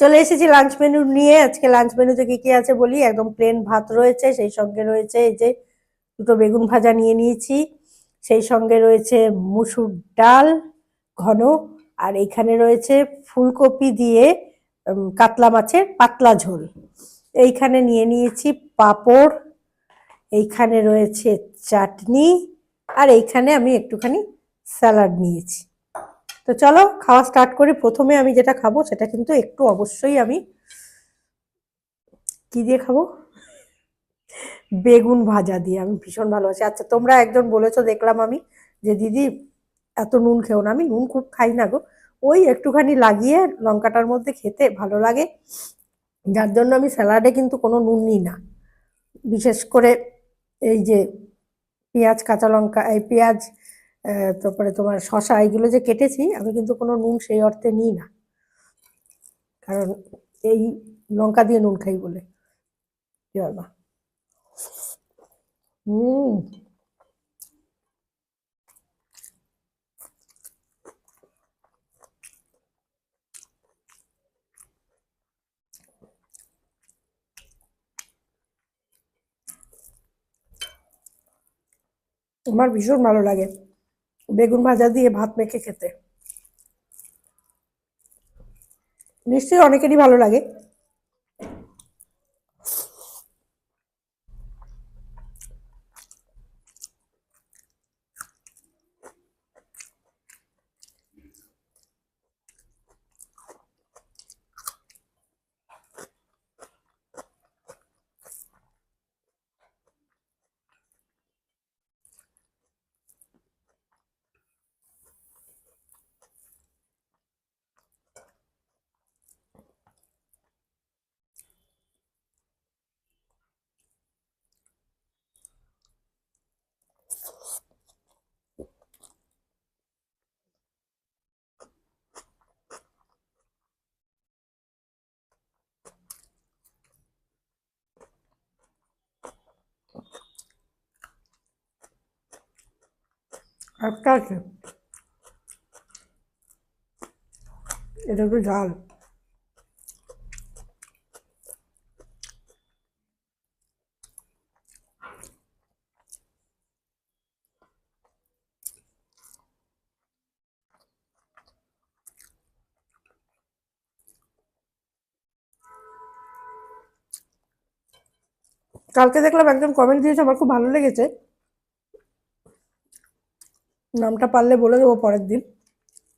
চলে এসেছি lunch menu নিয়ে। আজকে লাঞ্চ মেনুতে কি কি আছে বলি? একদম প্লেন ভাত রয়েছে, সেই সঙ্গে রয়েছে এই যে দুটো বেগুন ভাজা নিয়ে নিয়েছি। সেই সঙ্গে রয়েছে মুসুর ডাল ঘন, আর এইখানে রয়েছে ফুলকপি দিয়ে কাতলা মাছের পাতলা ঝোল। এইখানে নিয়ে নিয়েছি পাঁপড়, এইখানে রয়েছে চাটনি, আর এইখানে আমি একটুখানি স্যালাড নিয়েছি। তো চলো, খাওয়া স্টার্ট করি। প্রথমে আমি যেটা খাব, সেটা কিন্তু একটু অবশ্যই আমি কি দিয়ে খাব? বেগুন ভাজা দিয়ে। আমি ভীষণ ভালোবাসি। আচ্ছা তোমরা একজন বলেছ, দেখলাম আমি, যে দিদি এত নুন খেও না। আমি নুন খুব খাই না গো। ওই একটুখানি লাগিয়ে লঙ্কাটার মধ্যে খেতে ভালো লাগে। যার জন্য আমি স্যালাডে কিন্তু কোনো নুন নিই না। বিশেষ করে এই যে পেঁয়াজ, কাঁচা লঙ্কা, এই পেঁয়াজ তারপরে তোমার শসা এগুলো যে কেটেছি, আমি কিন্তু কোনো নুন সেই অর্থে নিই না। কারণ এই লঙ্কা দিয়ে নুন খাই বলে। কি বলব? হুম। আমার ভীষণ ভালো লাগে। বেগুন ভাজা দিয়ে ভাত মেখে খেতে। নিশ্চয়ই অনেকেরই ভালো লাগে। একটা এটা একটু ঝাল। কালকে দেখলাম একজন কমেন্ট দিয়েছে আমার খুব ভালো লেগেছে। নামটা পারলে বলে দেবো পরের দিন।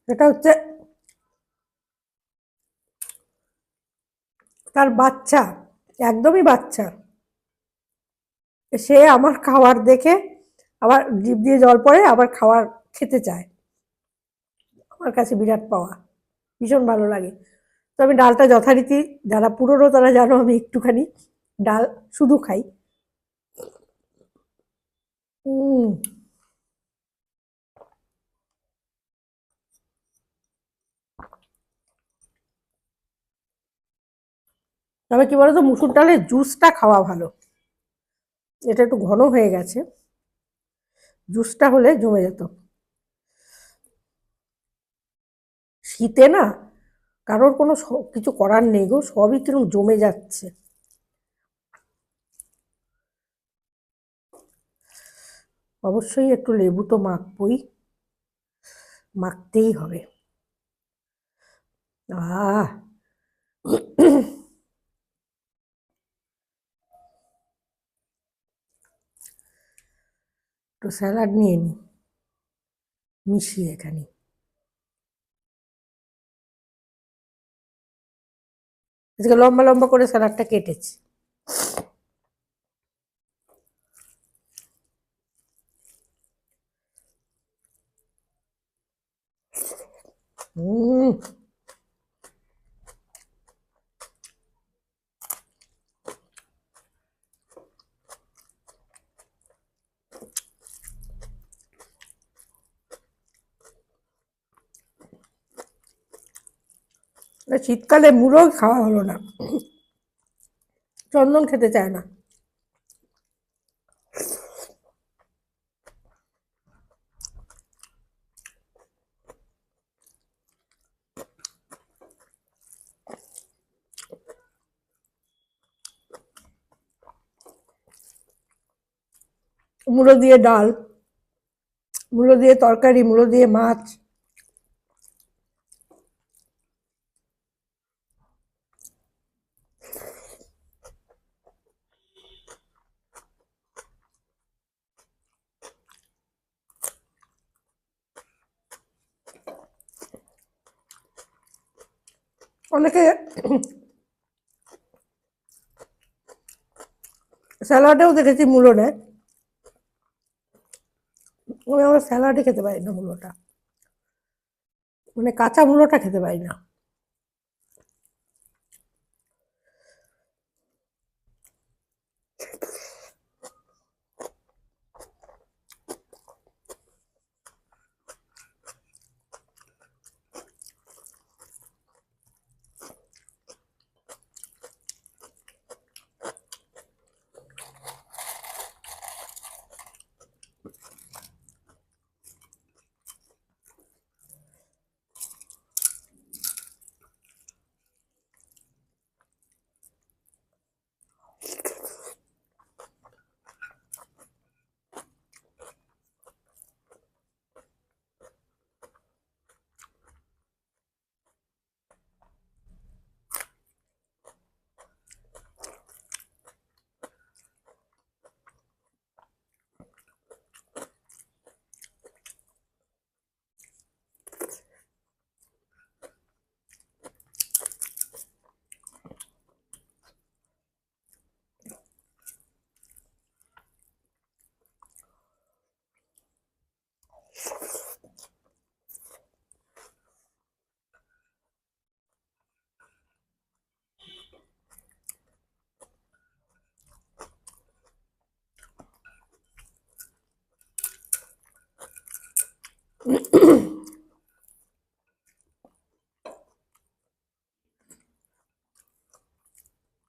এটা হচ্ছে তার বাচ্চা, একদমই বাচ্চা। সে আমার খাবার দেখে আবার জিভ দিয়ে জল পড়ে আবার খাবার খেতে চায়। আমার কাছে বিরাট পাওয়া, ভীষণ ভালো লাগে। তো আমি ডালটা যথারীতি, যারা পুরনো তারা জানো আমি একটুখানি ডাল শুধু খাই। উম তবে কি বলতো, মুসুর ডালের জুসটা খাওয়া ভালো। এটা একটু ঘন হয়ে গেছে। জুসটা হলে জমে যেত। শীতে না কারোর কোনো কিছু করার নেই গো, সবই কীরকম জমে যাচ্ছে। অবশ্যই একটু লেবু তো মাখবই। মাখতেই হবে। আহ! একটু স্যালাড নিয়ে নিই মিশিয়ে এখানে। আজকে লম্বা লম্বা করে স্যালাডটা কেটেছি। হুম শীতকালে মুড়ো খাওয়া হলো না। চন্দন খেতে চায় না। মুড়ো দিয়ে ডাল, মুড়ো দিয়ে তরকারি, মুড়ো দিয়ে মাছ। অনেকে স্যালাডেও দেখেছি মূলো নেয়। আমি আমার স্যালাডে খেতে পারি না মূলোটা। মানে কাঁচা মূলোটা খেতে পারি না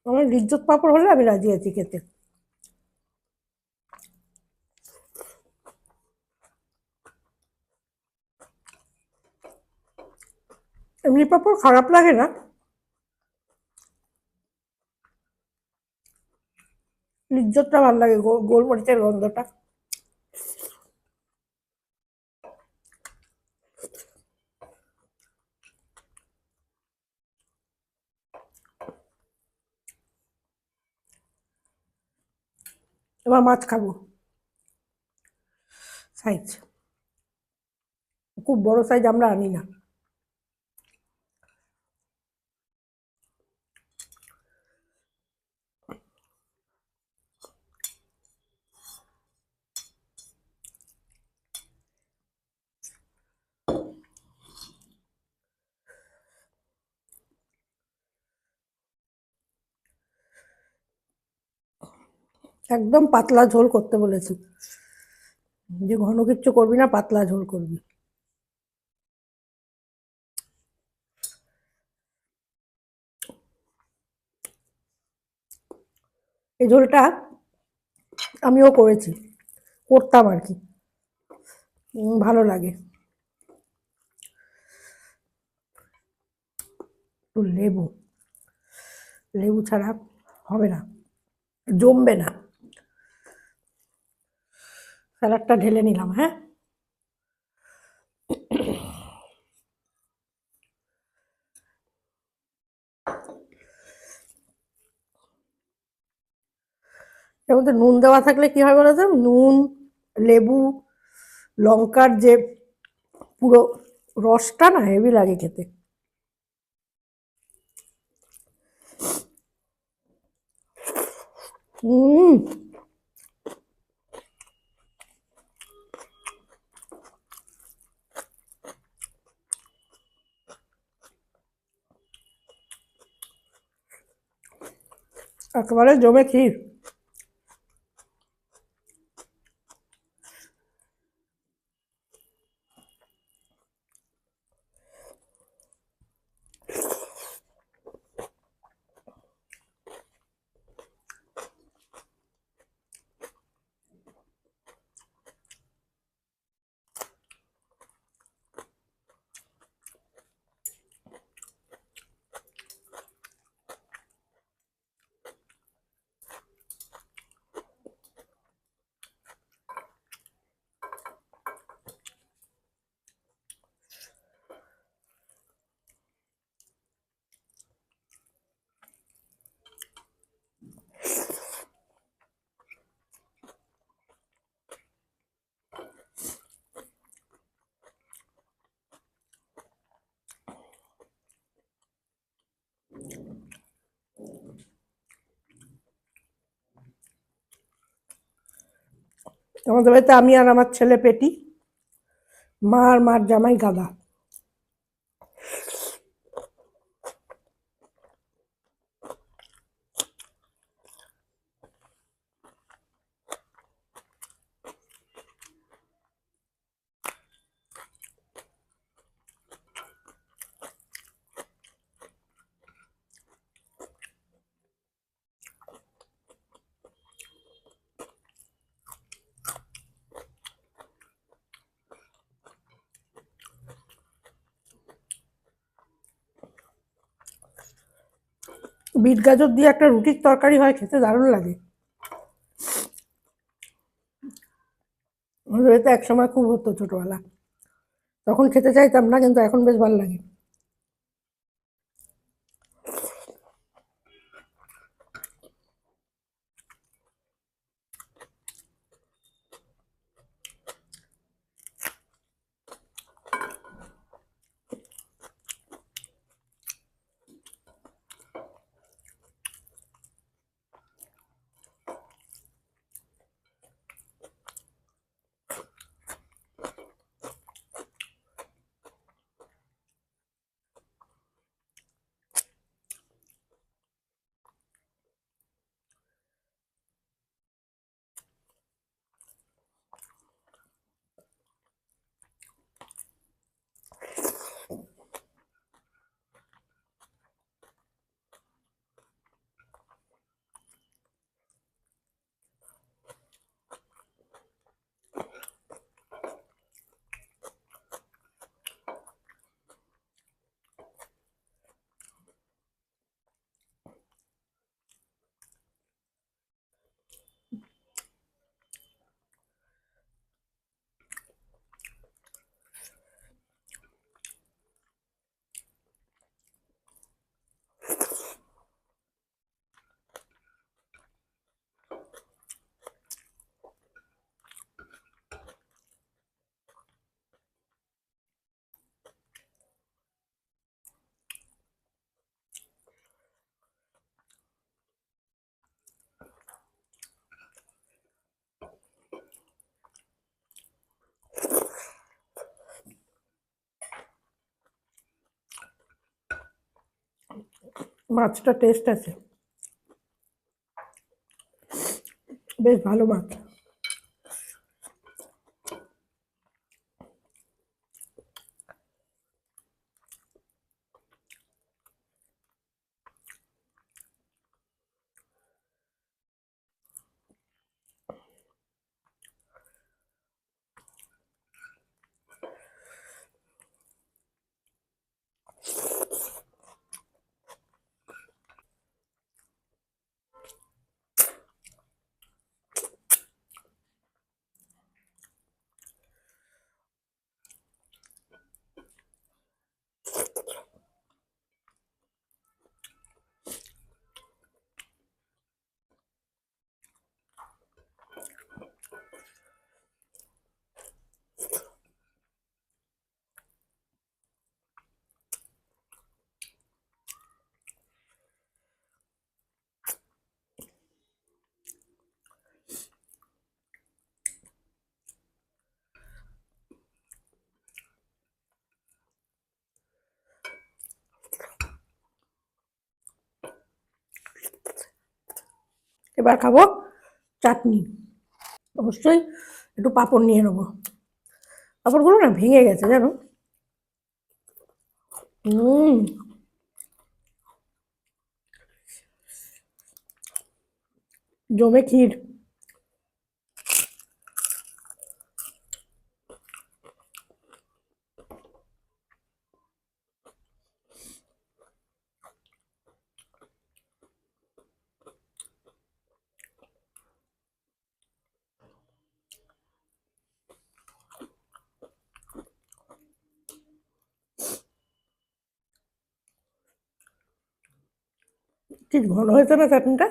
আমার লিজ্জত পাপড় হলে আমি রাজি আছি খেতে। এমনি পাপড় খারাপ লাগে না। লিজ্জতটা ভালো লাগে গোলমরিচের গন্ধটা। এবার মাছ খাব। সাইজ খুব বড় সাইজ আমরা আনি না। একদম পাতলা ঝোল করতে বলেছি। যে ঘন কিচ্ছু করবি না, পাতলা ঝোল করবি। এই ঝোলটা আমিও করেছি, করতাম আর কি। ভালো লাগে। লেবু লেবু ছাড়া হবে না, জমবে না। স্যালাডটা ঢেলে নিলাম হ্যাঁ? এর মধ্যে নুন দেওয়া থাকলে কি হয় বলো তো? নুন, লেবু, লঙ্কার যে পুরো রসটা না হেভি লাগে খেতে। হুম একেবারে জমে ক্ষীর আমাদের বাড়িতে আমি আর আমার ছেলে পেটি মা আর মার জামাই গাদা। বিট গাজর দিয়ে একটা রুটির তরকারি হয়, খেতে দারুণ লাগে। আমাদের সময় খুব হতো ছোটবেলা। তখন খেতে চাইতাম না, কিন্তু এখন বেশ ভালো লাগে। মাছটা টেস্ট আছে বেশ ভালো মাছ এবার খাব চাটনি। অবশ্যই একটু পাঁপড় নিয়ে নেব। পাঁপড়গুলো না ভেঙে গেছে, জানো? হুম জমে ক্ষীর। কি ঘন হয়েছে না চাটনিটা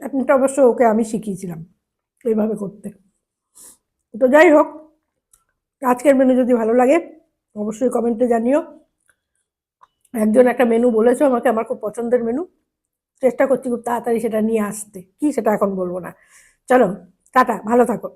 চাটনিটা অবশ্য ওকে আমি শিখিয়েছিলাম এইভাবে করতে। তো যাই হোক, আজকের মেনু যদি ভালো লাগে, অবশ্যই কমেন্টে জানিও। একজন একটা মেনু বলেছ আমাকে, আমার খুব পছন্দের মেনু চেষ্টা করছি খুব তাড়াতাড়ি সেটা নিয়ে আসতে। কি সেটা এখন বলব না। চলো, টাটা, ভালো থাকো।